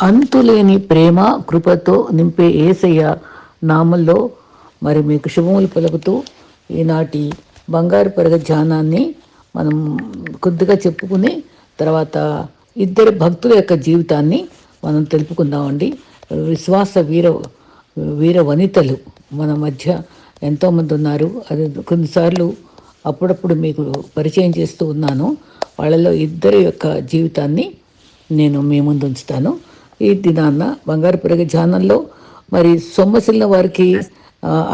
అంతులేని ప్రేమ కృపతో నింపే ఏసయ్య నామంలో మరి మీకు శుభములు పలుకుతూ ఈనాటి బంగారు పరగ ధ్యానాన్ని మనం కొద్దిగా చెప్పుకుని తర్వాత ఇద్దరు భక్తుల యొక్క జీవితాన్ని మనం తెలుపుకుందామండి. విశ్వాస వీర వీర వనితలు మన మధ్య ఎంతోమంది ఉన్నారు. అది కొన్నిసార్లు అప్పుడప్పుడు మీకు పరిచయం చేస్తూ ఉన్నాను. వాళ్ళలో ఇద్దరి యొక్క జీవితాన్ని నేను మీ ముందు ఉంచుతాను. ఈ దినాన్న బంగారు పెరగ ధ్యానంలో మరి సొమ్మసిల్లిన వారికి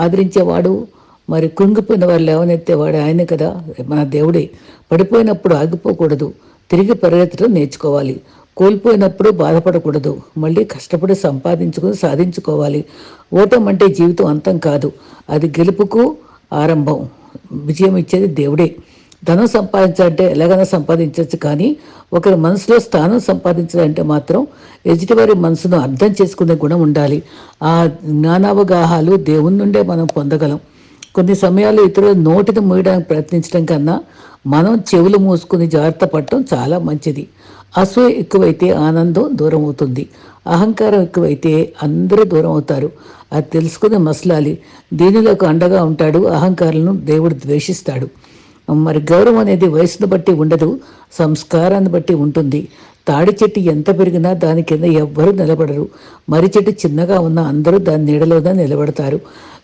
ఆదరించేవాడు మరి కుంగిపోయిన వారు లేవనెత్తేవాడు ఆయనే కదా మన దేవుడే. పడిపోయినప్పుడు ఆగిపోకూడదు తిరిగి పరిగెత్తడం నేర్చుకోవాలి. కోల్పోయినప్పుడు బాధపడకూడదు మళ్ళీ కష్టపడి సంపాదించుకుని సాధించుకోవాలి. ఓటం అంటే జీవితం అంతం కాదు అది గెలుపుకు ఆరంభం. విజయం ఇచ్చేది దేవుడే. ధనం సంపాదించాలంటే ఎలాగైనా సంపాదించవచ్చు కానీ ఒకరి మనసులో స్థానం సంపాదించాలంటే మాత్రం ఎదుటివారి మనసును అర్థం చేసుకునే గుణం ఉండాలి. ఆ జ్ఞానావగాహాలు దేవుని నుండే మనం పొందగలం. కొన్ని సమయాలు ఇతరుల నోటిని మూయడానికి ప్రయత్నించడం కన్నా మనం చెవులు మూసుకుని జాగ్రత్త పడటం చాలా మంచిది. అసూయ ఎక్కువైతే ఆనందం దూరం అవుతుంది. అహంకారం ఎక్కువైతే అందరూ దూరం అవుతారు. అది తెలుసుకుని మసలాలి. దీనిలోకి అండగా ఉంటాడు. అహంకారాలను దేవుడు ద్వేషిస్తాడు. మరి గౌరవం అనేది వయసును బట్టి ఉండదు సంస్కారాన్ని బట్టి ఉంటుంది. తాడి చెట్టు ఎంత పెరిగినా దాని కింద ఎవ్వరూ నిలబడరు. మరి చెట్టు చిన్నగా ఉన్న అందరూ దాని నీడలోనే నిలబడతారు.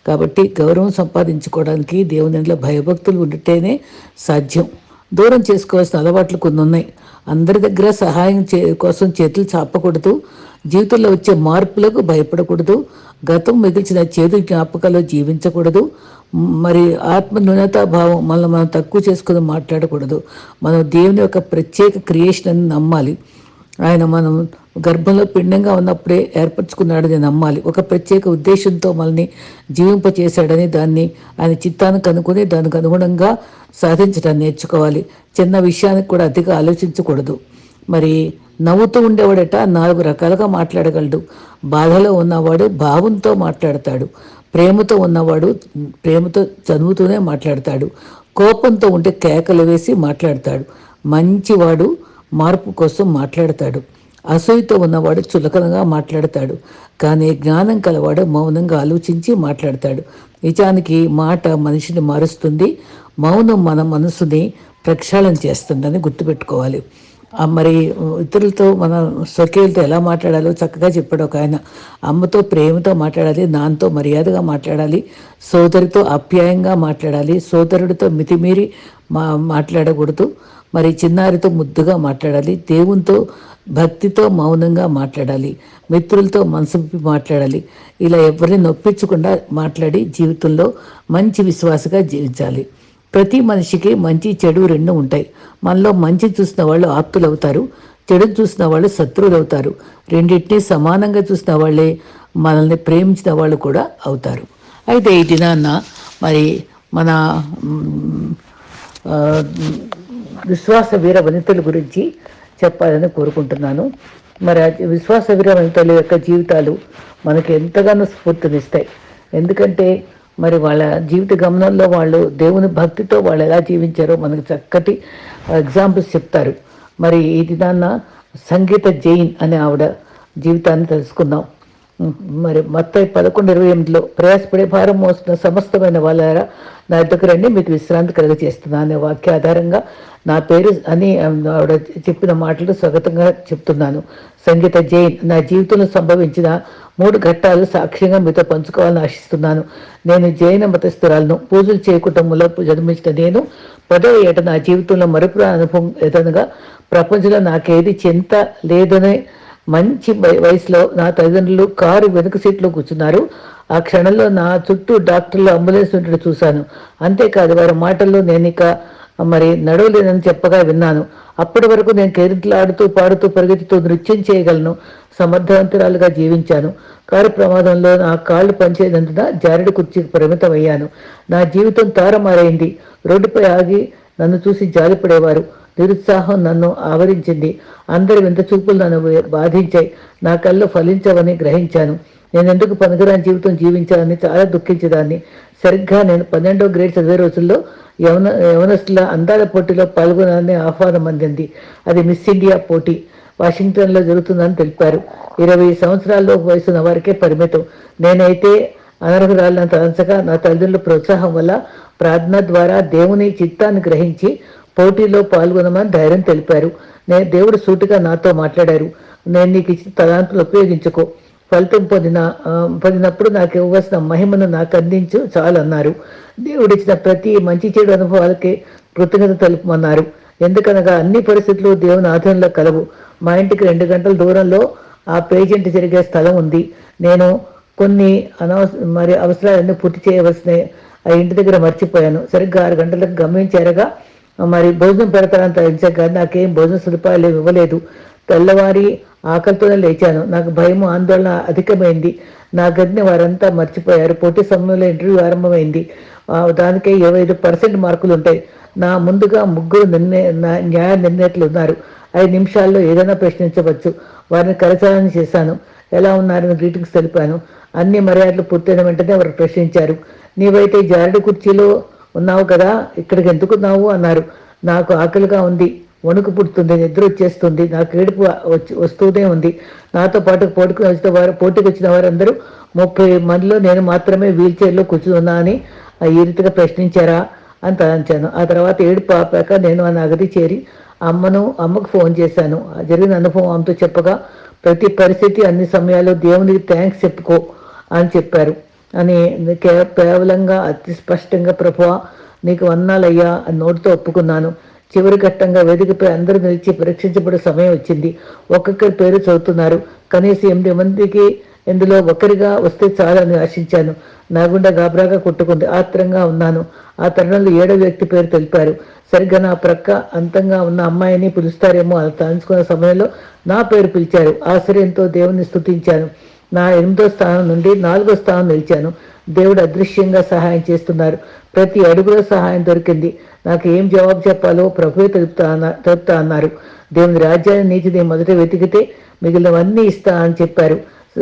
కాబట్టి గౌరవం సంపాదించుకోవడానికి దేవునిలో భయభక్తులు ఉంటేనే సాధ్యం. దూరం చేసుకోవాల్సిన అలవాట్లు కొన్ని ఉన్నాయి. అందరి దగ్గర సహాయం చే కోసం చేతులు చాపకూడదు. జీవితంలో వచ్చే మార్పులకు భయపడకూడదు. గతం మిగిల్చిన చేదు జ్ఞాపకాలు జీవించకూడదు. మరి ఆత్మ న్యూనతాభావం మనల్ని మనం తక్కువ చేసుకుని మాట్లాడకూడదు. మనం దేవుని యొక్క ప్రత్యేక క్రియేషన్ అని నమ్మాలి. ఆయన మనం గర్భంలో పిండంగా ఉన్నప్పుడే ఏర్పరచుకున్నాడని నమ్మాలి. ఒక ప్రత్యేక ఉద్దేశంతో మనల్ని జీవింపచేశాడని దాన్ని ఆయన చిత్తానికి అనుకుని దానికి అనుగుణంగా సాధించడం నేర్చుకోవాలి. చిన్న విషయానికి కూడా అతిగా ఆలోచించకూడదు. మరి నవ్వుతూ ఉండేవాడట నాలుగు రకాలుగా మాట్లాడగలడు. బాధలో ఉన్నవాడు భావంతో మాట్లాడతాడు. ప్రేమతో ఉన్నవాడు ప్రేమతో చదువుతూనే మాట్లాడతాడు. కోపంతో ఉంటే కేకలు వేసి మాట్లాడతాడు. మంచివాడు మార్పు కోసం మాట్లాడతాడు. అసూయతో ఉన్నవాడు చులకనగా మాట్లాడతాడు. కానీ జ్ఞానం కలవాడు మౌనంగా ఆలోచించి మాట్లాడతాడు. నిజానికి మాట మనిషిని మారుస్తుంది. మౌనం మన మనసుని ప్రక్షాళన చేస్తుందని గుర్తుపెట్టుకోవాలి. మరి ఇతరులతో మన స్వకీయులతో ఎలా మాట్లాడాలో చక్కగా చెప్పాడు ఒక ఆయన. అమ్మతో ప్రేమతో మాట్లాడాలి నాన్నతో మర్యాదగా మాట్లాడాలి సోదరితో ఆప్యాయంగా మాట్లాడాలి సోదరుడితో మితిమీరి మా మాట్లాడకూడదు మరి చిన్నారితో ముద్దుగా మాట్లాడాలి దేవునితో భక్తితో మౌనంగా మాట్లాడాలి మిత్రులతో మనసు మాట్లాడాలి ఇలా ఎవరిని నొప్పించకుండా మాట్లాడి జీవితంలో మంచి విశ్వాసగా జీవించాలి. ప్రతి మనిషికి మంచి చెడు రెండు ఉంటాయి. మనలో మంచి చూసిన వాళ్ళు ఆప్తులవుతారు. చెడు చూసిన వాళ్ళు శత్రువులు అవుతారు రెండింటినీ సమానంగా చూసిన వాళ్ళే మనల్ని ప్రేమించిన వాళ్ళు కూడా అవుతారు. అయితే ఈ దినాన్న మరి మన విశ్వాస వీర వనితల గురించి చెప్పాలని కోరుకుంటున్నాను. మరి విశ్వాస వీర వనితల యొక్క జీవితాలు మనకు ఎంతగానో స్ఫూర్తినిస్తాయి. ఎందుకంటే మరి వాళ్ళ జీవిత గమనంలో వాళ్ళు దేవుని భక్తితో వాళ్ళు ఎలా జీవించారో మనకు చక్కటి ఎగ్జాంపుల్స్ చెప్తారు. మరి ఈ దినాన్న సంగీత జైన్ అనే ఆవిడ జీవితాన్ని తెలుసుకుందాం. మరి మొత్తం పదకొండు ఇరవై ఎనిమిదిలో ప్రయాసపడే భారం మోస్తున్న సమస్తమైన వాళ్ళారా నా దగ్గర రండి మీకు విశ్రాంతి కలుగజేస్తున్నాను అనే వాక్య ఆధారంగా నా పేరు అని ఆవిడ చెప్పిన మాటలు స్వాగతంగా చెప్తున్నాను. సంగీత జైన్ నా జీవితంలో సంభవించిన మూడు ఘట్టాలు సాక్ష్యంగా మీతో పంచుకోవాలని ఆశిస్తున్నాను. నేను జైన మతస్థురాలను పూజలు చేయ కుటుంబంలో జన్మించిన నేను పదవ ఏట నా జీవితంలో మరపురా అనుభవం ఏదనగా ప్రపంచంలో నాకేది చింత లేదనే మంచి వయసులో నా తల్లిదండ్రులు కారు వెనుక సీట్లో కూర్చున్నారు. ఆ క్షణంలో నా చుట్టూ డాక్టర్లు అంబులెన్స్ ఉండడం చూశాను. అంతేకాదు వారి మాటల్లో నేను ఇక మరి నడవలేనని చెప్పగా విన్నాను. అప్పటి వరకు నేను కేరింతలాడుతూ పాడుతూ పరిగెత్తుతూ నృత్యం చేయగలను సమర్థవంతురాలుగా జీవించాను. కారు ప్రమాదంలో నా కాళ్ళు పనిచేయనందున జారుడు కుర్చీకి పరిమితం అయ్యాను నా జీవితం తారమారైంది. రోడ్డుపై ఆగి నన్ను చూసి జాలిపడేవారు. నిరుత్సాహం నన్ను ఆవరించింది. అందరి వింత చూపులు నన్ను బాధించాయి. నా కళ్ళు ఫలించవని గ్రహించాను. నేను ఎందుకు పనికిరాని జీవితం జీవించాలని చాలా దుఃఖించేదాన్ని. సరిగ్గా నేను పన్నెండో గ్రేడ్ చదివే రోజుల్లో యవన యవనస్తుల అందాల పోటీలో పాల్గొనాలని ఆహ్వానం అందింది. అది మిస్ ఇండియా పోటీ. వాషింగ్టన్లో జరుగుతుందని తెలిపారు. ఇరవై సంవత్సరాల్లో వయసున్న వారికే పరిమితం. నేనైతే అనర్హురాలను తలంచగా నా తల్లిదండ్రుల ప్రోత్సాహం వల్ల ప్రార్థన ద్వారా దేవుని చిత్తాన్ని గ్రహించి పోటీలో పాల్గొనమని ధైర్యం తెలిపారు. నేను దేవుడు సూటిగా నాతో మాట్లాడారు. నేను నీకు ఇచ్చిన తలాంతులు ఉపయోగించుకో. ఫలితం పొందిన పొందినప్పుడు నాకు ఇవ్వాల్సిన మహిమను నాకు అందించు చాలు అన్నారు. దేవుడు ఇచ్చిన ప్రతి మంచి చెడు అనుభవాలకి కృతజ్ఞత తెలుపమన్నారు. ఎందుకనగా అన్ని పరిస్థితులు దేవుని ఆధీనంలో కలవు. మా ఇంటికి రెండు గంటల దూరంలో ఆ పేజెంట్ జరిగే స్థలం ఉంది. నేను కొన్ని అనవస మరి అవసరాలన్నీ పూర్తి చేయవలసిన ఆ ఇంటి దగ్గర మర్చిపోయాను. సరిగ్గా ఆరు గంటలకు గమనించారుగా మరి భోజనం పెడతానని తగ్గించాక కానీ నాకేం భోజన సదుపాయాలు ఇవ్వలేదు. తెల్లవారి ఆకలితోనే లేచాను. నాకు భయం ఆందోళన అధికమైంది. నా గదిని వారంతా మర్చిపోయారు. పోటీ సమయంలో ఇంటర్వ్యూ ఆరంభమైంది. దానికే ఇరవై ఐదు పర్సెంట్ మార్కులు ఉంటాయి నా ముందుగా ముగ్గురు నిర్ణయ న్యాయ నిర్ణేతలు ఉన్నారు ఐదు నిమిషాల్లో ఏదైనా ప్రశ్నించవచ్చు. వారిని కరచాలని చేశాను. ఎలా ఉన్నారని గ్రీటింగ్స్ తెలిపాను. అన్ని మర్యాదలు పూర్తయిన వెంటనే వారు ప్రశ్నించారు. నీవైతే జారుడు కుర్చీలో ఉన్నావు కదా? ఇక్కడికి ఎందుకున్నావు అన్నారు. నాకు ఆకలిగా ఉంది. వణుకు పుడుతుంది నిద్ర వచ్చేస్తుంది నాకు ఏడుపు వచ్చి వస్తూనే ఉంది. నాతో పాటు పోటీకి వచ్చిన వారు పోటీకి వచ్చిన వారందరూ ముప్పై మందిలో నేను మాత్రమే వీల్ చైర్లో కూర్చుని అని ఆ ఈ రీతిగా ప్రశ్నించారా అని తలంచాను. ఆ తర్వాత ఏడుపు ఆపాక నేను ఆ నగది చేరి అమ్మను అమ్మకు ఫోన్ చేశాను. ఆ జరిగిన అనుభవం ఆమెతో చెప్పగా ప్రతి పరిస్థితి అన్ని సమయాల్లో దేవునికి థ్యాంక్స్ చెప్పుకో అని చెప్పారు. అని కేవలంగా అతి స్పష్టంగా ప్రభువ నీకు వన్నాలయ్యా అని నోటితో ఒప్పుకున్నాను. చివరి ఘట్టంగా వేదికపై అందరూ నిలిచి పరీక్షించబడే సమయం వచ్చింది. ఒక్కొక్కరి పేరు చదువుతున్నారు. కనీసం ఎనిమిది మందికి ఇందులో ఒకరిగా వస్తే చాలని ఆశించాను. నా గుండె గాబరాగా కొట్టుకుంది. ఆత్రంగా ఉన్నాను. ఆ తరుణంలో ఏడో వ్యక్తి పేరు తెలిపారు. సరిగ్గా నా ప్రక్క అంతంగా ఉన్న అమ్మాయిని పిలుస్తారేమో అని తలుచుకున్న సమయంలో నా పేరు పిలిచారు. ఆశ్చర్యంతో దేవుని స్థుతించాను నా ఎనిమిదో స్థానం నుండి నాలుగో స్థానం నిలిచాను. దేవుడు అదృశ్యంగా సహాయం చేస్తున్నారు. ప్రతి అడుగులో సహాయం దొరికింది. నాకు ఏం జవాబు చెప్పాలో ప్రభువే తెలుపుతా అన్న- తెలుపుతా అన్నారు. దేవుని రాజ్యాన్ని నీతిని మొదట వెతికితే మిగిలినవన్నీ ఇస్తా అని చెప్పారు.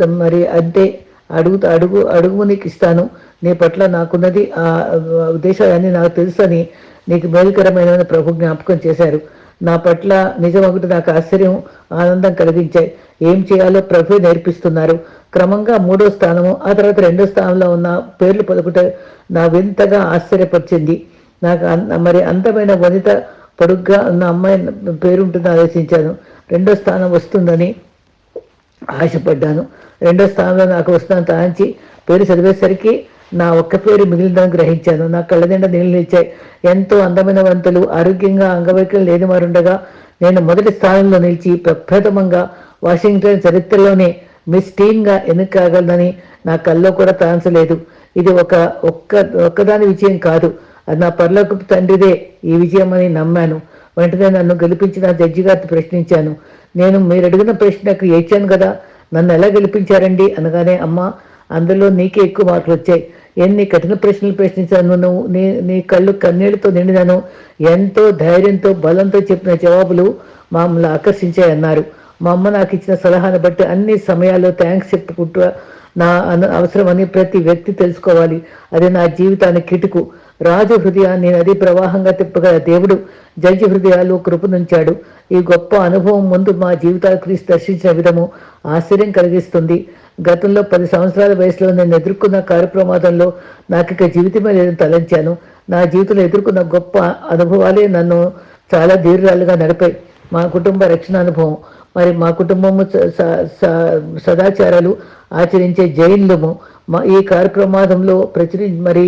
మరి అంతే అడుగు అడుగు అడుగు నీకు ఇస్తాను. నీ పట్ల నాకున్నది ఆ ఉద్దేశాలన్నీ నాకు తెలుసని నీకు మేలుకరమైన ప్రభు జ్ఞాపకం చేశారు. నా పట్ల నిజం ఒకటి నాకు ఆశ్చర్యం ఆనందం కలిగించాయి. ఏం చేయాలో ప్రభు నేర్పిస్తున్నారు. క్రమంగా మూడో స్థానము ఆ తర్వాత రెండో స్థానంలో ఉన్న పేర్లు పలుకుట నా వింతగా ఆశ్చర్యపరిచింది. నాకు అన్- మరి అందమైన వనిత పొడుగ్గా ఉన్న అమ్మాయి పేరు ఉంటుందని ఆలోచించాను. రెండో స్థానం వస్తుందని ఆశపడ్డాను. రెండో స్థానంలో నాకు వస్తుందని తాంచి పేరు చదివేసరికి నా ఒక్క పేరు మిగిలిందని గ్రహించాను. నా కళ్ళ నీళ్ళు నిలిచాయి. ఎంతో అందమైన వంతులు ఆరోగ్యంగా అంగవైకల్యం లేని వారుండగా నేను మొదటి స్థానంలో నిలిచి ప్రప్రథమంగా వాషింగ్టన్ చరిత్రలోనే మిస్ టీన్గా ఎన్నిక కాగలదని నా కల్లో కూడా తాంచలేదు ఇది ఒక ఒక్క ఒక్కదాని విజయం కాదు. అది నా పర్లోకి తండ్రిదే ఈ విజయం అని నమ్మాను. వెంటనే నన్ను గెలిపించిన జడ్జి గారిని ప్రశ్నించాను. నేను మీరు అడిగిన ప్రశ్నకు ఏడ్చాను కదా నన్ను ఎలా గెలిపించారండి? అనగానే అమ్మ అందులో నీకే ఎక్కువ మార్కులు వచ్చాయి. ఎన్ని కఠిన ప్రశ్నలు ప్రశ్నించాను నువ్వు? నీ నీ కళ్ళు కన్నీళ్ళతో నిండినాను. ఎంతో ధైర్యంతో బలంతో చెప్పిన జవాబులు మమ్మల్ని ఆకర్షించాయన్నారు. అన్నారు మా అమ్మ నాకు ఇచ్చిన సలహాను బట్టి అన్ని సమయాల్లో థ్యాంక్స్ చెప్పుకుంటూ నా అను అవసరమని ప్రతి వ్యక్తి తెలుసుకోవాలి. అది నా జీవితానికి కిటుకు. రాజు హృదయాన్ని నది ప్రవాహంగా తిప్పగల దేవుడు జడ్జి హృదయాలు కృపనుంచాడు ఈ గొప్ప అనుభవం ముందు మా జీవితాలు క్రీస్తు దర్శించిన విధము ఆశ్చర్యం కలిగిస్తుంది. గతంలో పది సంవత్సరాల వయసులో నేను ఎదుర్కొన్న కారు ప్రమాదంలో నాకు ఇక జీవితమే లేదని తలంచాను. నా జీవితంలో ఎదుర్కొన్న గొప్ప అనుభవాలే నన్ను చాలా ధీర్యాలుగా నడిపాయి. మా కుటుంబ రక్షణ అనుభవం మరి మా కుటుంబము సదాచారాలు ఆచరించే జైన్లము. మా ఈ కార్యక్రమాదంలో ప్రచురి మరి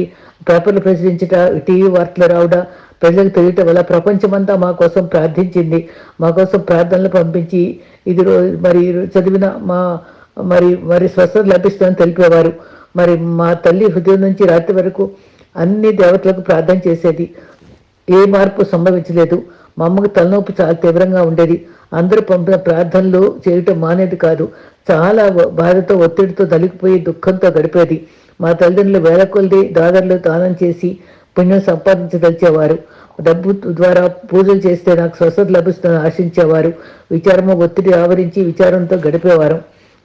పేపర్లు ప్రచురించట టీవీ వార్తలు రావడ ప్రజలకు తెలియటం వల్ల ప్రపంచమంతా మా కోసం ప్రార్థించింది. మా కోసం ప్రార్థనలు పంపించి ఇది మరి చదివిన మా మరి మరి స్వస్థత లభిస్తుందని తెలిపేవారు. మరి మా తల్లి హృదయం నుంచి రాత్రి వరకు అన్ని దేవతలకు ప్రార్థన చేసేది. ఏ మార్పు సంభవించలేదు. మా అమ్మకు తలనొప్పి చాలా తీవ్రంగా ఉండేది. అందరూ పంపిన ప్రార్థనలు చేయటం మానేది కాదు. చాలా బాధతో ఒత్తిడితో తలిగిపోయి దుఃఖంతో గడిపేది. మా తల్లిదండ్రులు వేల కొలది దాదర్లు దానం చేసి పుణ్యం సంపాదించదలిచేవారు. డబ్బు ద్వారా పూజలు చేస్తే నాకు స్వస్థత లభిస్తుందని ఆశించేవారు. విచారము ఒత్తిడి ఆవరించి విచారంతో గడిపేవారు.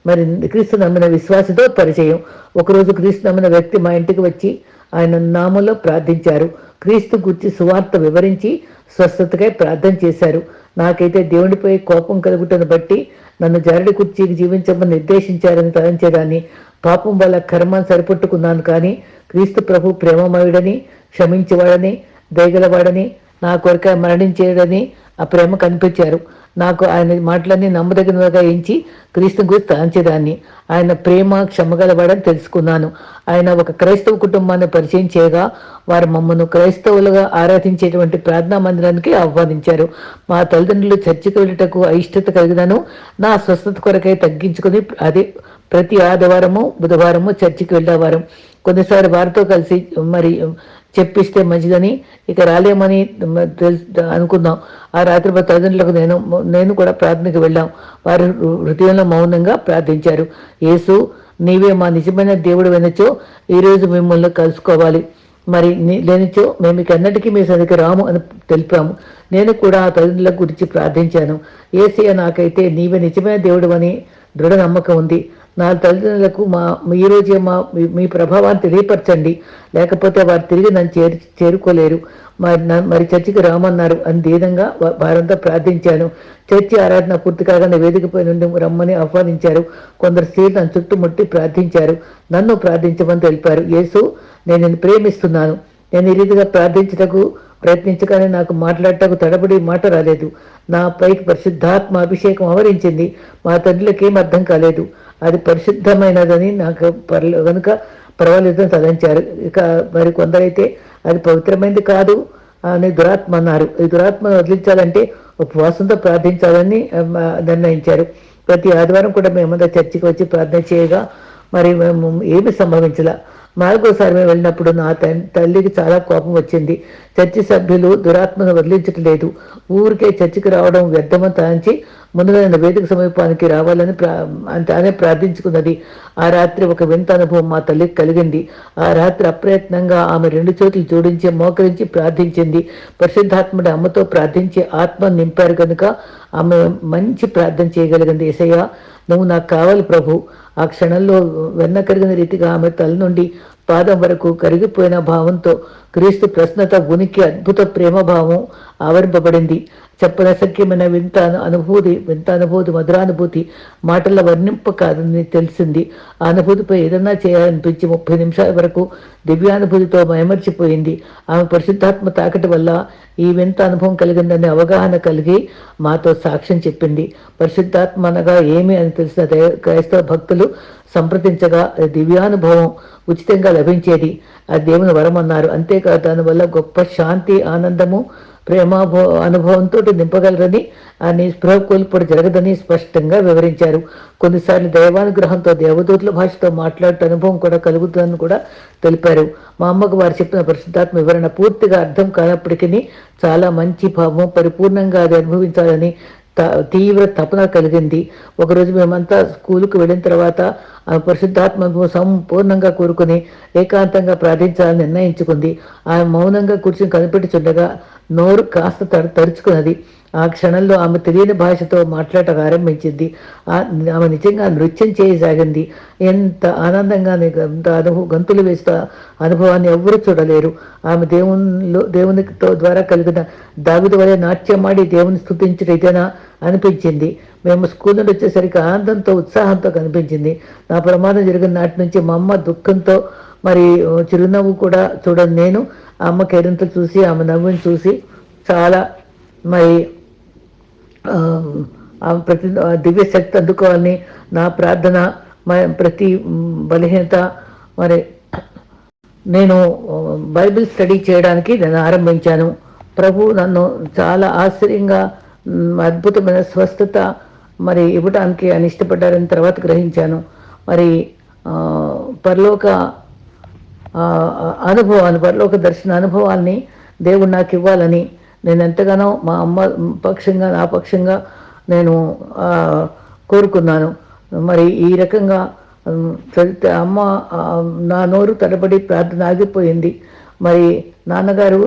మరి క్రీస్తు నమ్మిన విశ్వాసతో పరిచయం. ఒకరోజు క్రీస్తు నమ్మిన వ్యక్తి మా ఇంటికి వచ్చి ఆయన నామంలో ప్రార్థించారు. క్రీస్తు గుర్చి సువార్త వివరించి స్వస్థతకై ప్రార్థన చేశారు. నాకైతే దేవుడిపై కోపం కలుగుటను బట్టి నన్ను జరడి కుర్చీకి జీవించమని నిర్దేశించారని తలంచేదాన్ని. పాపం వల్ల కర్మను సరిపట్టుకున్నాను కానీ క్రీస్తు ప్రభు ప్రేమమయుడని క్షమించేవాడని దయగలవాడని నా కొరక మరణించేడని ఆ ప్రేమ కనిపించారు. నాకు ఆయన మాటలన్నీ నమ్మదగినగా ఎంచి క్రీస్తు గురించి తాంచేదాన్ని ఆయన ప్రేమ క్షమగలవాడని తెలుసుకున్నాను. ఆయన ఒక క్రైస్తవ కుటుంబాన్ని పరిచయం చేయగా వారు మమ్మల్ని క్రైస్తవులుగా ఆరాధించేటువంటి ప్రార్థనా మందిరానికి ఆహ్వానించారు. మా తల్లిదండ్రులు చర్చికి వెళ్ళటకు అయిష్టత కలిగినను నా స్వస్థత కొరకై తగ్గించుకుని అదే ప్రతి ఆదివారము బుధవారము చర్చికి వెళ్ళేవారు. కొన్నిసార్లు వారితో కలిసి మరి చెప్పిస్తే మంచిదని. ఇక రాలేమని తెలుసు అనుకుందాం. ఆ రాత్రి మా తల్లిదండ్రులకు నేను నేను కూడా ప్రార్థనకు వెళ్ళాం. వారు హృదయంలో మౌనంగా ప్రార్థించారు. యేసు నీవే మా నిజమైన దేవుడు వెనచో ఈరోజు మిమ్మల్ని కలుసుకోవాలి. మరి లేనిచో మేము మీకు అన్నటికీ మీ సరికి రాము అని తెలిపాము. నేను కూడా ఆ తల్లిదండ్రుల గురించి ప్రార్థించాను. ఏసీ నాకైతే నీవే నిజమైన దేవుడు అని దృఢ నమ్మకం ఉంది. నా తల్లిదండ్రులకు మా ఈ రోజే మా మీ ప్రభావాన్ని తెలియపరచండి. లేకపోతే వారు తిరిగి నన్ను చేరు చేరుకోలేరు. మరి మరి చర్చికి రామన్నారు. అని దీనంగా వారంతా ప్రార్థించాను. చర్చి ఆరాధన పూర్తి కాగానే వేదికపై నుండి రమ్మని ఆహ్వానించారు. కొందరు స్త్రీలు నన్ను చుట్టుముట్టి ప్రార్థించారు. నన్ను ప్రార్థించమని తెలిపారు. యేసు నేను నేను ప్రేమిస్తున్నాను. నేను ఈ రీతిగా ప్రార్థించటకు ప్రయత్నించగానే నాకు మాట్లాడటకు తడబడి మాట రాలేదు. నా పైకి పరిశుద్ధాత్మ అభిషేకం ఆవరించింది. మా తండ్రులకేం అర్థం కాలేదు. అది పరిశుద్ధమైనదని నాకు పర్లేదు కనుక పర్వాలేదని తలంచారు. ఇక మరి కొందరైతే అది పవిత్రమైనది కాదు అని దురాత్మ అన్నారు. ఈ దురాత్మను వదిలించాలంటే ఉపవాసంతో ప్రార్థించాలని నిర్ణయించారు. ప్రతి ఆదివారం కూడా మేమంతా చర్చికి వచ్చి ప్రార్థన చేయగా మరి మేము ఏమి సంభవించలా? నాలుగోసారి మేము వెళ్ళినప్పుడు నా తల్లికి చాలా కోపం వచ్చింది. చర్చి సభ్యులు దురాత్మను వదిలించట్లేదు. ఊరికే చర్చికి రావడం వ్యర్థమని తాంచి ముందుగా వేదిక సమీపానికి రావాలని ప్రా తానే ప్రార్థించుకున్నది. ఆ రాత్రి ఒక వింత అనుభవం మా తల్లికి కలిగింది. ఆ రాత్రి అప్రయత్నంగా ఆమె రెండు చేతులు జోడించి మోకరించి ప్రార్థించింది. పరిశుద్ధాత్ముడి అమ్మతో ప్రార్థించి ఆత్మ నింపారు కనుక ఆమె మంచి ప్రార్థన చేయగలిగింది. ఏసయ్య నువ్వు నాకు కావాలి ప్రభు. ఆ క్షణంలో వెన్న కరిగిన రీతిగా ఆమె తల నుండి పాదం వరకు కరిగిపోయిన భావంతో క్రీస్తు ప్రశ్నత ఉనికి అద్భుత ప్రేమభావం ఆవరింపబడింది. చెప్పనసఖ్యమైన వింత అనుభూతి వింత అనుభూతి మధురానుభూతి మాటల వర్ణింప కాదని తెలిసింది. ఆ అనుభూతిపై ఏదన్నా చేయాలనిపించి ముప్పై నిమిషాల వరకు దివ్యానుభూతితో మయమర్చిపోయింది ఆమె పరిశుద్ధాత్మ తాకటి వల్ల ఈ వింత అనుభవం కలిగిందనే అవగాహన కలిగి మాతో సాక్ష్యం చెప్పింది. పరిశుద్ధాత్మ అనగా ఏమి అని తెలిసిన క్రైస్తవ భక్తులు సంప్రదించగా దివ్యానుభవం ఉచితంగా లభించేది. ఆ దేవుని వరం అన్నారు అంతేకాదు దానివల్ల గొప్ప శాంతి ఆనందము ప్రేమాభో అనుభవంతో నింపగలరని అని స్పృహ కోల్పోవడం జరగదని స్పష్టంగా వివరించారు. కొన్నిసార్లు దైవానుగ్రహంతో దేవదూతుల భాషతో మాట్లాడే అనుభవం కూడా కలుగుతుందని కూడా తెలిపారు. మా అమ్మకు వారు చెప్పిన పరిశుద్ధాత్మ వివరణ పూర్తిగా అర్థం కానప్పటికీ చాలా మంచి భావం పరిపూర్ణంగా అది అనుభవించాలని తీవ్ర తపన కలిగింది. ఒకరోజు మేమంతా స్కూలుకు వెళ్ళిన తర్వాత ఆ పరిశుద్ధాత్మ సంపూర్ణంగా కోరుకుని ఏకాంతంగా ప్రార్థించాలని నిర్ణయించుకుంది. ఆమె మౌనంగా కూర్చుని కనిపెట్టుచుండగా నోరు కాస్త తరుచుకున్నది ఆ క్షణంలో ఆమె తెలియని భాషతో మాట్లాడటం ఆరంభించింది. ఆమె నిజంగా నృత్యం చేయసాగింది ఎంత ఆనందంగా ఎంత అనుభవ గంతులు వేస్తా అనుభవాన్ని ఎవ్వరూ చూడలేరు. ఆమె దేవునిలో దేవునితో ద్వారా కలిగిన దావిది వలె నాట్యమాడి దేవుని స్థుతించడం ఇదేనా అనిపించింది. మేము స్కూల్ నుండి వచ్చేసరికి ఆనందంతో ఉత్సాహంతో కనిపించింది. నా ప్రమాదం జరిగిన నాటి నుంచి మా అమ్మ దుఃఖంతో మరి చిరునవ్వు కూడా చూడని నేను. ఆ అమ్మ కేరింత చూసి ఆమె నవ్వుని చూసి చాలా మరి ప్రతి దివ్య శక్తి అందుకోవాలని నా ప్రార్థన ప్రతి బలహీనత మరి నేను బైబిల్ స్టడీ చేయడానికి నేను ఆరంభించాను. ప్రభు నన్ను చాలా ఆశ్చర్యంగా అద్భుతమైన స్వస్థత మరి ఇవ్వడానికి ఆయన ఇష్టపడ్డారని తర్వాత గ్రహించాను. మరి పరలోక అనుభవాన్ని పరలోక దర్శన అనుభవాల్ని దేవుడు నాకు ఇవ్వాలని నేను ఎంతగానో మా అమ్మ పక్షంగా నా పక్షంగా నేను కోరుకున్నాను. మరి ఈ రకంగా అమ్మ నా నోరు తడబడి ప్రార్థన ఆగిపోయింది. మరి నాన్నగారు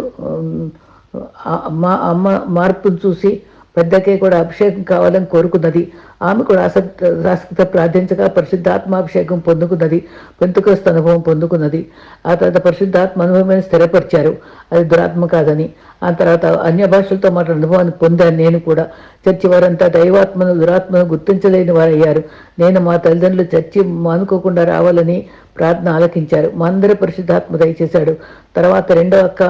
మా అమ్మ మార్పును చూసి పెద్దకే కూడా అభిషేకం కావాలని కోరుకున్నది. ఆమె కూడా ఆసక్తి ఆసక్తి ప్రార్థించగా పరిశుద్ధాత్మాభిషేకం పొందుకున్నది పెంతుకొస్త అనుభవం పొందుకున్నది. ఆ తర్వాత పరిశుద్ధాత్మ అనుభవమైన స్థిరపరిచారు. అది దురాత్మ కాదని ఆ తర్వాత అన్య భాషలతో మాట అనుభవాన్ని పొందాను నేను కూడా. చర్చి వారంతా దైవాత్మను దురాత్మను గుర్తించలేని వారయ్యారు. నేను మా తల్లిదండ్రులు చర్చి మానుకోకుండా రావాలని ప్రార్థన ఆలకించారు. మా అందరి పరిశుద్ధాత్మ దయచేశాడు. తర్వాత రెండో అక్క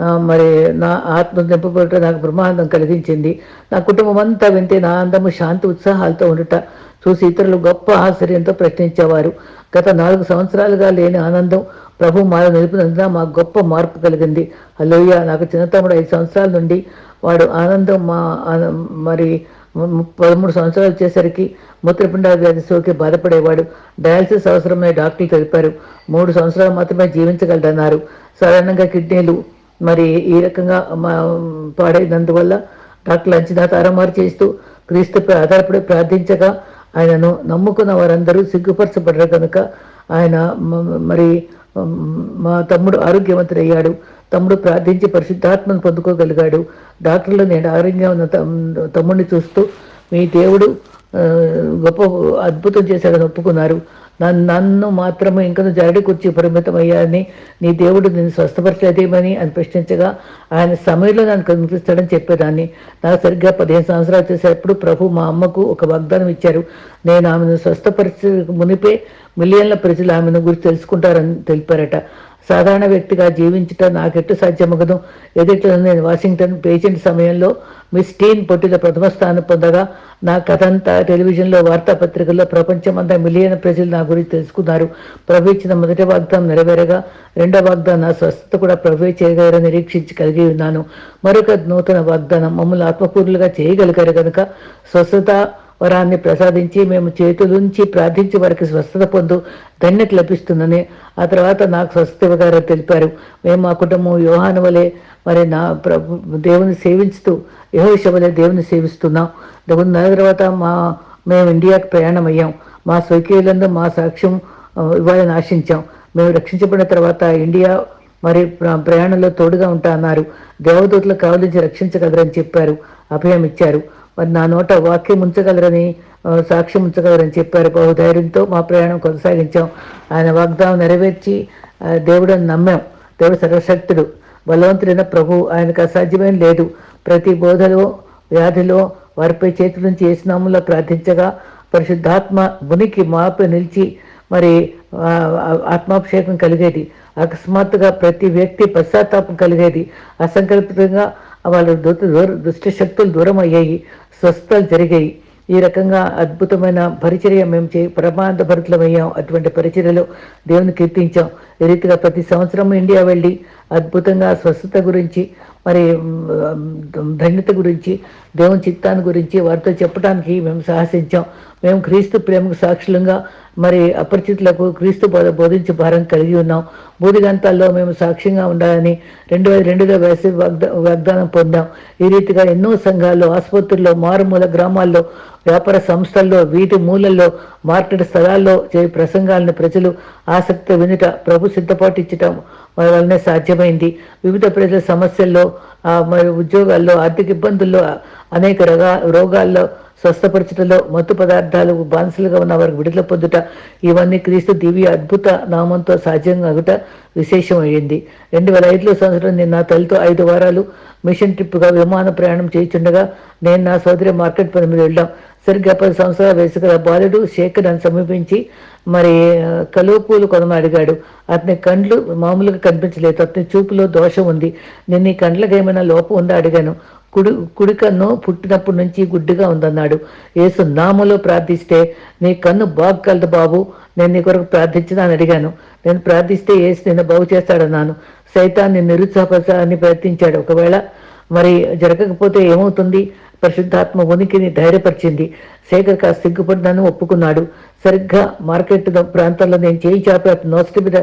మరి నా ఆత్మ నింపబడట నాకు బ్రహ్మానందం కలిగించింది. నా కుటుంబం అంతా వింటే నా అందము శాంతి ఉత్సాహాలతో ఉండుట చూసి ఇతరులు గొప్ప ఆశ్చర్యంతో ప్రశ్నించేవారు. గత నాలుగు సంవత్సరాలుగా లేని ఆనందం ప్రభు మాలో నిలిపినందున మాకు గొప్ప మార్పు కలిగింది. అలోయ నాకు చిన్న తమ్ముడు ఐదు సంవత్సరాల నుండి వాడు ఆనందం మా మరి పదమూడు సంవత్సరాలు వచ్చేసరికి మూత్రపిండ వ్యాధి సోకి బాధపడేవాడు. డయాలసిస్ అవసరమని డాక్టర్లు తెలిపారు. మూడు సంవత్సరాలు మాత్రమే జీవించగలరన్నారు సాధారణంగా కిడ్నీలు మరి ఈ రకంగా మా పాడైనందువల్ల డాక్టర్లు అంచనా తారమారు చేస్తూ క్రీస్తుపై ఆధారపడి ప్రార్థించగా ఆయనను నమ్ముకున్న వారందరూ సిగ్గుపరచబడరు కనుక ఆయన మ- మరి మా తమ్ముడు ఆరోగ్యవంతుడయ్యాడు. తమ్ముడు ప్రార్థించి పరిశుద్ధాత్మను పొందుకోగలిగాడు. డాక్టర్లు నేను ఆరోగ్యంగా ఉన్న తమ్- తమ్ముడిని చూస్తూ మీ దేవుడు ఆ, గొప్ప అద్భుతం చేశాడని ఒప్పుకున్నారు. నన్ను నన్ను మాత్రమే ఇంకను జరడి పరిమితం పరిమితమయ్యారని నీ దేవుడు నేను స్వస్థపరచలేదేమని అని ప్రశ్నించగా ఆయన సమయంలో నన్ను కనిపిస్తాడని చెప్పేదాన్ని. నాకు సరిగ్గా పదిహేను సంవత్సరాలు చేసేటప్పుడు ప్రభు మా అమ్మకు ఒక వాగ్దానం ఇచ్చారు. నేను ఆమెను స్వస్థపరిచే మునిపే మిలియన్ల ప్రజలు ఆమెను గురించి తెలుసుకుంటారని తెలిపారట. సాధారణ వ్యక్తిగా జీవించటం నాకెట్టు సాధ్యమగదు. ఎదుటిలో నేను వాషింగ్టన్ పేషెంట్ సమయంలో మిస్ టీన్ పొట్టిలో ప్రథమ స్థానం పొందగా నా కథంతా టెలివిజన్లో వార్తాపత్రికల్లో ప్రపంచమంతా మిలియన్ ప్రజలు నా గురించి తెలుసుకున్నారు. ప్రభు ఇచ్చిన మొదటి వాగ్దానం నెరవేరగా రెండో వాగ్దానం నా స్వస్థత కూడా ప్రభు చేయగలరని నిరీక్షించి కలిగి ఉన్నాను. మరొక నూతన వాగ్దానం మమ్మల్ని ఆత్మపూర్లుగా చేయగలిగారు కనుక స్వస్థత వరాన్ని ప్రసాదించి మేము చేతులుంచి ప్రార్థించి వారికి స్వస్థత పొందు ధన్యత లభిస్తుందని ఆ తర్వాత నాకు స్వస్థత ఇవ్వగారు తెలిపారు. మేము మా కుటుంబం యోహాను వలె మరి నా ప్రభు దేవుని సేవించుతూ యహోష వలె దేవుని సేవిస్తున్నాం. దేవుని తర్వాత మా మేము ఇండియాకు ప్రయాణం అయ్యాం మా స్వకీయులందు మా సాక్ష్యం ఇవ్వాలని ఆశించాం. మేము రక్షించబడిన తర్వాత ఇండియా మరి ప్రయాణంలో తోడుగా ఉంటా అన్నారు. దేవదూతలు కావలించి రక్షించగలరని చెప్పారు. అభయం ఇచ్చారు. మరి నా నోట వాక్యం ఉంచగలరని సాక్ష్యం ఉంచగలరని చెప్పారు. బహుధైర్యంతో మా ప్రయాణం కొనసాగించాం. ఆయన వాగ్దానం నెరవేర్చి దేవుడు నమ్మాం. దేవుడు సర్వశక్తుడు బలవంతుడైన ప్రభు. ఆయనకు అసాధ్యమైన లేదు. ప్రతి బోధలో వ్యాధిలో వారిపై చేతుల నుంచి ఏసునామంలో ప్రార్థించగా పరిశుద్ధాత్మ మునికి మాపై నిలిచి మరి ఆ, ఆత్మాభిషేకం కలిగేది. అకస్మాత్తుగా ప్రతి వ్యక్తి పశ్చాత్తాపం కలిగేది. అసంకల్పితంగా వాళ్ళ దుత దూర దుష్ట శక్తులు దూరం అయ్యాయి స్వస్థలు జరిగాయి. ఈ రకంగా అద్భుతమైన పరిచర్య మేము చే ప్రమాద భరితులమయ్యాం. అటువంటి పరిచర్యలో దేవుని కీర్తించాం. ఈ రీతిగా ప్రతి సంవత్సరం ఇండియా వెళ్ళి అద్భుతంగా స్వస్థత గురించి మరి ధన్యత గురించి దేవుని చిత్తాన్ని గురించి వారితో చెప్పడానికి మేము సాహసించాం. మేము క్రీస్తు ప్రేమకు సాక్షులంగా మరి అపరిచితులకు క్రీస్తు బోధ బోధించే భారం కలిగి ఉన్నాం. బూదిగంతాల్లో మేము సాక్ష్యంగా ఉండాలని రెండు వేల రెండులో వేసవి వాగ్దా వాగ్దానం పొందాం. ఈ రీతిగా ఎన్నో సంఘాల్లో ఆసుపత్రుల్లో మారుమూల గ్రామాల్లో వ్యాపార సంస్థల్లో వీటి మూలల్లో మార్కెట్ స్థలాల్లో చే ప్రసంగాలను ప్రజలు ఆసక్తి వినుట ప్రభు సిద్ధపాటు ఇచ్చటం వారి వల్లనే సాధ్యమైంది. వివిధ ప్రజల సమస్యల్లో ఆ, మరి ఉద్యోగాల్లో ఆర్థిక ఇబ్బందుల్లో అనేక రగా రోగాల్లో స్వస్థపరచటలో మత్తు పదార్థాలు బానిసలుగా ఉన్న వారికి విడుదల పొందుట ఇవన్నీ క్రీస్తు దివ్య అద్భుత నామంతో సాధ్యంగా అగుట విశేషమైంది. రెండు వేల ఐదులో సంవత్సరం నేను నా తల్లితో ఐదు వారాలు మిషన్ ట్రిప్గా విమాన ప్రయాణం చేయుచుండగా నేను నా సోదరి మార్కెట్ పని మీద వెళ్ళాం. సరిగ్గా పది సంవత్సరాల వయసు గల బాలుడు శేఖర్ నన్ను సమీపించి మరి కలువ పూలు కొనమని అడిగాడు. అతని కండ్లు మామూలుగా కనిపించలేదు. అతని చూపులో దోషం ఉంది. నేను నీ కండ్లకు ఏమైనా లోపం ఉందా? అడిగాను. కుడి కుడి కన్ను పుట్టినప్పటి నుంచి గుడ్డిగా ఉందన్నాడు. యేసు నామలో ప్రార్థిస్తే నీ కన్ను బాగలదు బాబు. నేను నీ కొరకు ప్రార్థించిన అని అడిగాను. నేను ప్రార్థిస్తే యేసు నిన్ను బాగు చేస్తాడన్నాను. సైతాన్ని నిరుత్సాహపరచాలని ప్రయత్నించాడు. ఒకవేళ మరి జరగకపోతే ఏమవుతుంది? పరిశుద్ధాత్మ ఉనికిని ధైర్యపరిచింది. శేఖర్ కాస్త సిగ్గుపడి నన్ను ఒప్పుకున్నాడు. సరిగ్గా మార్కెట్ ప్రాంతంలో నేను చేయి చాపి అతని నోసటి మీద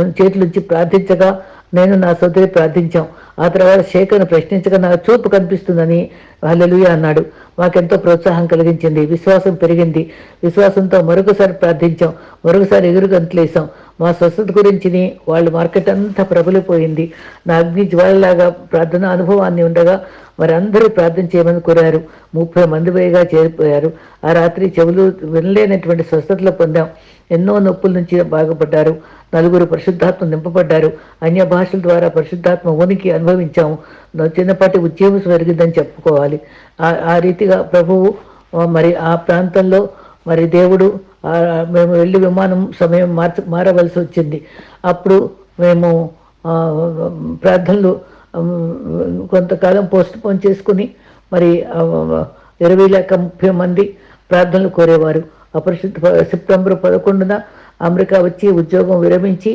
చేతులుంచి ప్రార్థించగా నేను నా సోదరి ప్రార్థించాం. ఆ తర్వాత శేఖర్ను ప్రశ్నించగా నాకు చూపు కనిపిస్తుందని హల్లెలూయ అన్నాడు. మాకెంతో ప్రోత్సాహం కలిగించింది. విశ్వాసం పెరిగింది. విశ్వాసంతో మరొకసారి ప్రార్థించాం. మరొకసారి ఎగురు గంతులేసాం మా స్వస్థత గురించిని వాళ్ళు మార్కెట్ అంతా ప్రబలిపోయింది. నా అగ్ని జ్వాలలాగా ప్రార్థన అనుభవాన్ని ఉండగా మరి అందరూ ప్రార్థన చేయమని కోరారు. ముప్పై మంది పైగా చేరిపోయారు. ఆ రాత్రి చెవులు వినలేనటువంటి స్వస్థతలు పొందాం. ఎన్నో నొప్పుల నుంచి బాగుపడ్డారు. నలుగురు పరిశుద్ధాత్మ నింపబడ్డారు. అన్య భాషల ద్వారా పరిశుద్ధాత్మ ఉనికి అనుభవించాము. చిన్నపాటి ఉద్యమం జరిగిందని చెప్పుకోవాలి. ఆ రీతిగా ప్రభువు మరి ఆ ప్రాంతంలో మరి దేవుడు మేము వెళ్ళి విమానం సమయం మార్చ మారవలసి వచ్చింది. అప్పుడు మేము ప్రార్థనలు కొంతకాలం పోస్ట్ పోన్ చేసుకుని మరి ఇరవై లేక ముప్పై మంది ప్రార్థనలు కోరేవారు. అపరిశుద్ధ సెప్టెంబర్ పదకొండున అమెరికా వచ్చి ఉద్యోగం విరమించి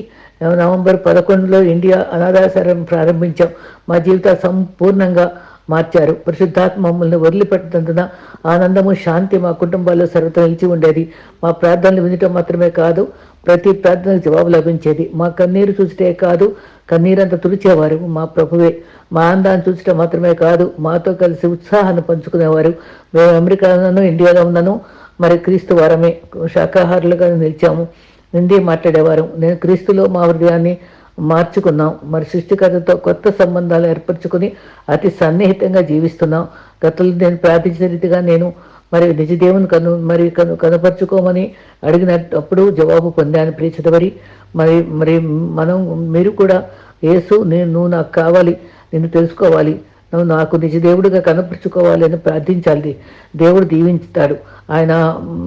నవంబర్ పదకొండులో ఇండియా అనాథాశ్రమం ప్రారంభించాం. మా జీవితాలు సంపూర్ణంగా మార్చారు. పరిశుద్ధాత్మ మమ్మల్ని వదిలిపెట్టినందున ఆనందము శాంతి మా కుటుంబాల్లో సర్వత నిలిచి ఉండేది. మా ప్రార్థనలు వినటం మాత్రమే కాదు ప్రతి ప్రార్థనకు జవాబు లభించేది. మా కన్నీరు చూసిటే కాదు కన్నీరంతా తుడిచేవారు మా ప్రభువే. మా ఆనందాన్ని చూసటం మాత్రమే కాదు మాతో కలిసి ఉత్సాహాన్ని పంచుకునేవారు. మేము అమెరికాలోనూ ఇండియాలో ఉన్నాను మరి క్రీస్తు వారమే. శాకాహారులుగా నిలిచాము. హిందీ మాట్లాడేవారు. నేను క్రీస్తులో మా హృదయాన్ని మార్చుకున్నాం మరి సృష్టికర్తతో కొత్త సంబంధాలు ఏర్పరచుకుని అతి సన్నిహితంగా జీవిస్తున్నాం. గతంలో నేను ప్రార్థించిన రీతిగా నేను మరి నిజదేవుని కను మరి కను కనపరుచుకోమని అడిగినప్పుడు జవాబు పొందాను ప్రియచదవరి మరి మరి మనం మీరు కూడా యేసు నేను నువ్వు నాకు కావాలి నేను తెలుసుకోవాలి నువ్వు నాకు నిజదేవుడిగా కనపరుచుకోవాలి అని ప్రార్థించాలి. దేవుడు దీవించుతాడు. ఆయన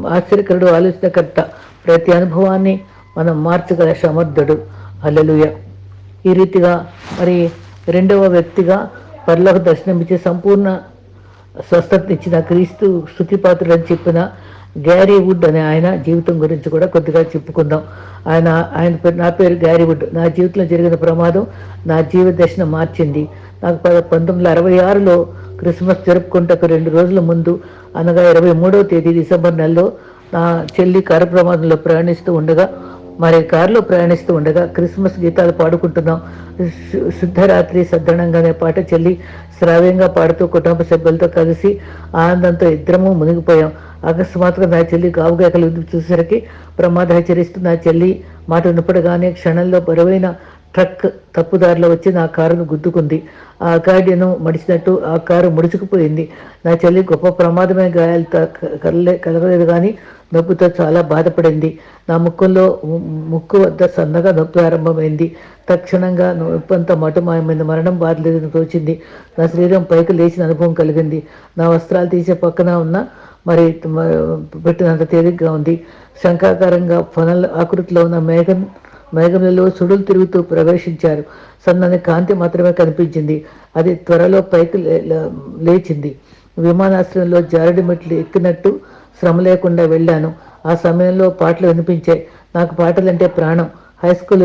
ఆశ్చర్యకరుడు ఆలోచనకర్త. ప్రతి అనుభవాన్ని మనం మార్చగల సమర్థుడు. అల్లెలుయ ఈ రీతిగా మరి రెండవ వ్యక్తిగా పర్లకు దర్శనమిచ్చే సంపూర్ణ స్వస్థతనిచ్చిన క్రీస్తు స్థుతిపాత్రుడని చెప్పిన గ్యారీ వుడ్ అనే ఆయన జీవితం గురించి కూడా కొద్దిగా చెప్పుకుందాం. ఆయన ఆయన పేరు నా పేరు గ్యారీ వుడ్. నా జీవితంలో జరిగిన ప్రమాదం నా జీవిత దర్శనం మార్చింది. నాకు పంతొమ్మిది వందల అరవై ఆరులో క్రిస్మస్ జరుపుకుంటకు రెండు రోజుల ముందు అనగా ఇరవై మూడవ తేదీ డిసెంబర్ నెలలో నా చెల్లి కారు ప్రమాదంలో ప్రయాణిస్తూ ఉండగా మరి కారులో ప్రయాణిస్తూ ఉండగా క్రిస్మస్ గీతాలు పాడుకుంటున్నాం. శుద్ధరాత్రి సద్దనంగానే పాట చెల్లి శ్రావ్యంగా పాడుతూ కుటుంబ సభ్యులతో కలిసి ఆనందంతో ఇద్దరము మునిగిపోయాం. అకస్మాత్తుగా నా చెల్లి గావుగాకలు చూసేసరికి ప్రమాద హెచ్చరిస్తూ నా చెల్లి మాట వినపడగానే క్షణంలో బరువైన ట్రక్ తప్పుదారిలో వచ్చి నా కారును గుద్దుకుంది. ఆ గాడిను మడిచినట్టు ఆ కారు ముడుచుకుపోయింది. నా చెల్లి గొప్ప ప్రమాదమైన గాయాలతో కలలే కలగలేదు కానీ నొప్పితో చాలా బాధపడింది. నా ముక్కుల్లో ముక్కు వద్ద సన్నగా నొప్పి ఆరంభమైంది. తక్షణంగా నొప్పి అంతా మటుమాయమైంది. మరణం బాధలేదని తోచింది. నా శరీరం పైకి లేచిన అనుభవం కలిగింది. నా వస్త్రాలు తీసే పక్కన ఉన్న మరి పెట్టినంత తేలిగ్గా ఉంది. శంఖాకారంగా ఫనల్ ఆకృతిలో ఉన్న మేఘం మేఘములలో సుడులు తిరుగుతూ ప్రవేశించారు. సన్నని కాంతి మాత్రమే కనిపించింది. అది త్వరలో పైకి లేచింది. విమానాశ్రయంలో జారడి మెట్లు ఎక్కినట్టు శ్రమ లేకుండా వెళ్ళాను. ఆ సమయంలో పాటలు వినిపించాయి. నాకు పాటలంటే ప్రాణం. హై స్కూల్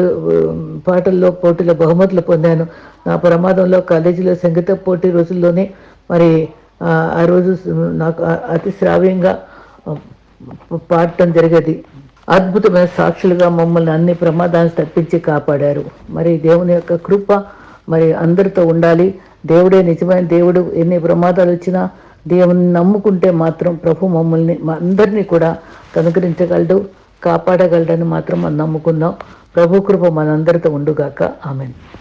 పాటల్లో పోటీలో బహుమతులు పొందాను. నా ప్రమాదంలో కాలేజీలో సంగీత పోటీ రోజుల్లోనే మరి ఆ రోజు నాకు అతి శ్రావ్యంగా పాడటం జరిగేది. అద్భుతమైన సాక్షులుగా మమ్మల్ని అన్ని ప్రమాదాన్ని తప్పించి కాపాడారు. మరి దేవుని యొక్క కృప మరి అందరితో ఉండాలి. దేవుడే నిజమైన దేవుడు. ఎన్ని ప్రమాదాలు వచ్చినా దేవుని నమ్ముకుంటే మాత్రం ప్రభు మమ్మల్ని అందరినీ కూడా కనుకరించగలడు కాపాడగలడని మాత్రం మనం నమ్ముకుందాం. ప్రభు కృప మనందరితో ఉండుగాక. ఆమెను.